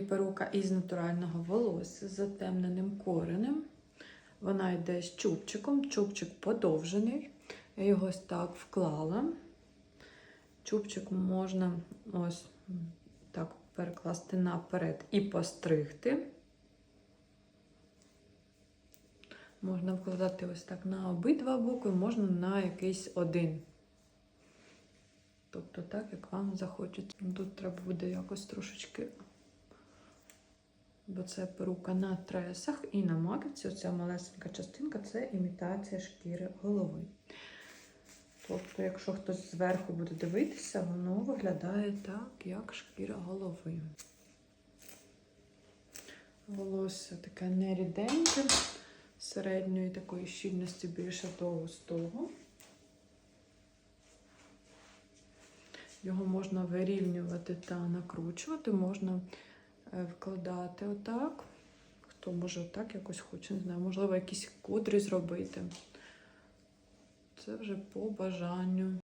Перука із натурального волосся з затемненим коренем. Вона йде з чубчиком. Чубчик подовжений. Я його ось так вклала. Чубчик можна ось так перекласти наперед і постригти. Можна вкладати ось так на обидва боки, можна на якийсь один. Тобто так, як вам захочеться. Тут треба буде якось трошечки, бо це перука на тресах і на маківці. Оця малесенька частинка це імітація шкіри голови. Тобто, якщо хтось зверху буде дивитися, воно виглядає так, як шкіра голови. Волосся таке неріденьке, середньої такої щільності більше до густого. Його можна вирівнювати та накручувати, можна вкладати отак. Хто може отак якось хоче, не знаю, можливо, якісь кудрі зробити. Це вже по бажанню.